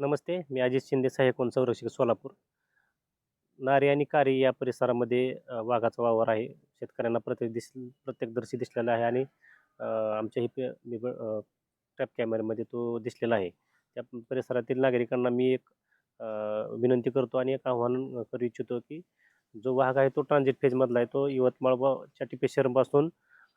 नमस्ते मी अजित शिंदे सहाय्यक वन संरक्षक सोलापूर. नारी आणि कारी या परिसरामध्ये वाघाचा वावर आहे. शेतकऱ्यांना प्रत्येक दिस प्रत्येकदर्शी दिसलेला आहे आणि आमच्या ही पे- मी ट्रॅप कॅमेऱ्यामध्ये तो दिसलेला आहे. त्या परिसरातील नागरिकांना मी एक विनंती करतो आणि एक आव्हान करू इच्छितो की जो वाघ आहे तो ट्रान्झिट फेजमधला आहे. तो यवतमाळच्या टिपे शहरपासून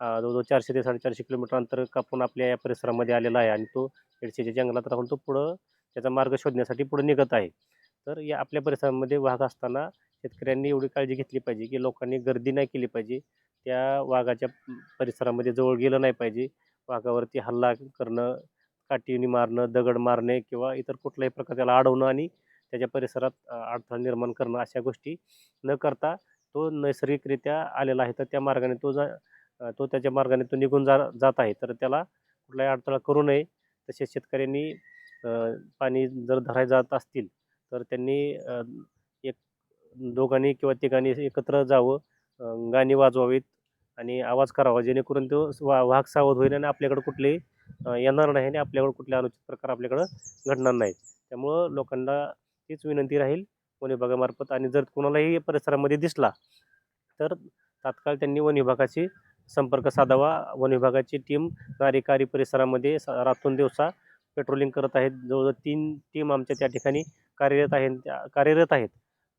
जवळजवळ चारशे ते साडेचारशे किलोमीटर अंतर कापून आपल्या या परिसरामध्ये आलेला आहे आणि तो एडशीच्या जंगलात राहून तो पुढं त्याचा मार्ग शोधण्यासाठी पुढे निघत आहे. तर या आपल्या परिसरामध्ये वाघ असताना शेतकऱ्यांनी एवढी काळजी घेतली पाहिजे की लोकांनी गर्दी नाही केली पाहिजे. त्या वाघाच्या परिसरामध्ये जवळ गेलं नाही पाहिजे. वाघावरती हल्ला करणं काठीने मारणं दगड मारणे किंवा इतर कुठल्याही प्रकार त्याला अडवणं आणि त्याच्या परिसरात अडथळा निर्माण करणं अशा गोष्टी न करता तो नैसर्गिकरित्या आलेला आहे. तर त्या मार्गाने तो जा तो त्याच्या मार्गाने तो निघून जा जात आहे. तर त्याला कुठलाही अडथळा करू नये. तसेच शेतकऱ्यांनी पाणी जर धरायला जात असतील तर त्यांनी एक दोघांनी किंवा तिघांनी एकत्र जावं गाणी वाजवावीत आणि आवाज करावा जेणेकरून तो वा वाघ सावध होईल आणि आपल्याकडं कुठलेही येणार नाही आणि आपल्याकडं कुठले अनुचित प्रकार आपल्याकडं घडणार नाही त्यामुळं लोकांना तीच विनंती राहील वन विभागामार्फत आणि जर कोणालाही परिसरामध्ये दिसला तर तात्काळ त्यांनी वन विभागाशी संपर्क साधावा. वन विभागाची टीम नारिकारी परिसरामध्ये स- रातून दिवसा पेट्रोलिंग करत आहेत. जवळजवळ तीन टीम आमच्या त्या ठिकाणी कार्यरत आहेत. त्या कार्यरत आहेत.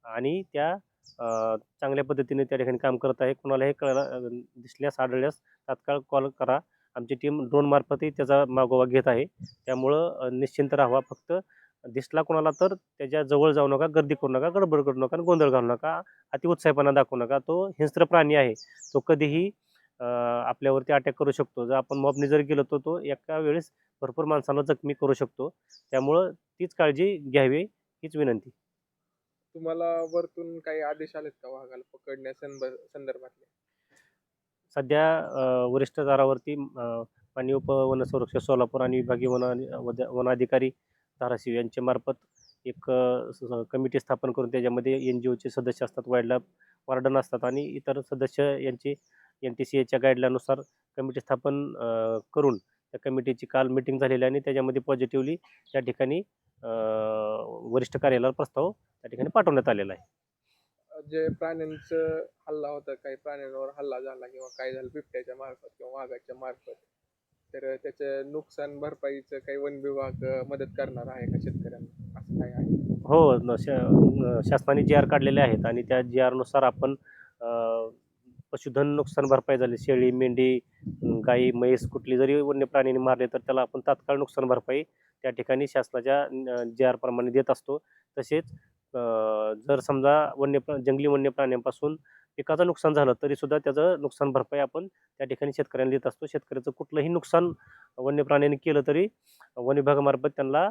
आणि त्या चांगल्या पद्धतीने त्या ठिकाणी काम करत आहे. कोणालाही कळला दिसल्यास आढळल्यास तात्काळ कॉल करा. आमची टीम ड्रोनमार्फतही त्याचा मागोवा घेत आहे. त्यामुळं निश्चिंत राहावा फक्त दिसला कोणाला तर त्याच्याजवळ जाऊ नका गर्दी करू नका गडबड करू नका आणि गोंधळ घालू नका. अतिउत्साहपणा दाखवू नका. तो हिंस्त्र प्राणी आहे. तो कधीही आपल्यावरती अटॅक करू शकतो. जर आपण मॉबने जर गेलो तर तो एका वेळेस भरपूर माणसांना जखमी करू शकतो. त्यामुळं तीच काळजी घ्यावी हीच विनंती. तुम्हाला वरतून काही आदेश आलेत का वाघाला पकडण्या संदर्भातले? सध्या वरिष्ठ स्तरावरती अ, माननीय उपवन संरक्षक सोलापूर आणि विभागीय वन वनाधिकारी धाराशिव यांच्या मार्फत एक कमिटी स्थापन करून त्याच्यामध्ये एन जी ओचे सदस्य असतात वाईल्ड लाईफ वार्डन असतात आणि इतर सदस्य यांची एन टी सी एच्या गाईडलाईननुसार कमिटी स्थापन करून त्या कमिटीची काल मिटिंग झालेली आणि त्याच्यामध्ये पॉझिटिव्हली त्या ठिकाणी वरिष्ठ कार्यालयाला प्रस्ताव त्या ठिकाणी पाठवण्यात आलेला आहे. जे प्राण्यांचं हल्ला होता काही प्राण्यांवर हल्ला झाला किंवा काय झालं बिबट्याच्या मार्फत किंवा वाघाच्या मार्फत तर त्याचं नुकसान भरपाईचं काही वन विभाग मदत करणार आहे का शेतकऱ्यांना? असं काय आहे? हो श शासनाने जी आर काढलेले आहेत आणि त्या जी आरनुसार आपण पशुधन नुकसान भरपाई झाली शेळी मेंढी गाई म्हैस कुठली जरी वन्य प्राणीने मारले तर त्याला आपण तात्काळ नुकसान भरपाई त्या ठिकाणी शासनाच्या जे आरप्रमाणे देत असतो. तसेच जर समजा वन्य प्रा जंगली वन्य प्राण्यांपासून पिकाचं नुकसान झालं तरीसुद्धा त्याचं नुकसान भरपाई आपण त्या ठिकाणी शेतकऱ्यांना देत असतो. शेतकऱ्याचं कुठलंही नुकसान वन्य प्राण्याने केलं तरी वन विभागामार्फत त्यांना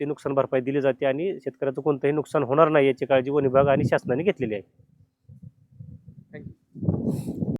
ते नुकसान भरपाई दिली जाते आणि शेतकऱ्याचं कोणतंही नुकसान होणार नाही याची काळजी वन विभाग आणि शासनाने घेतलेली आहे.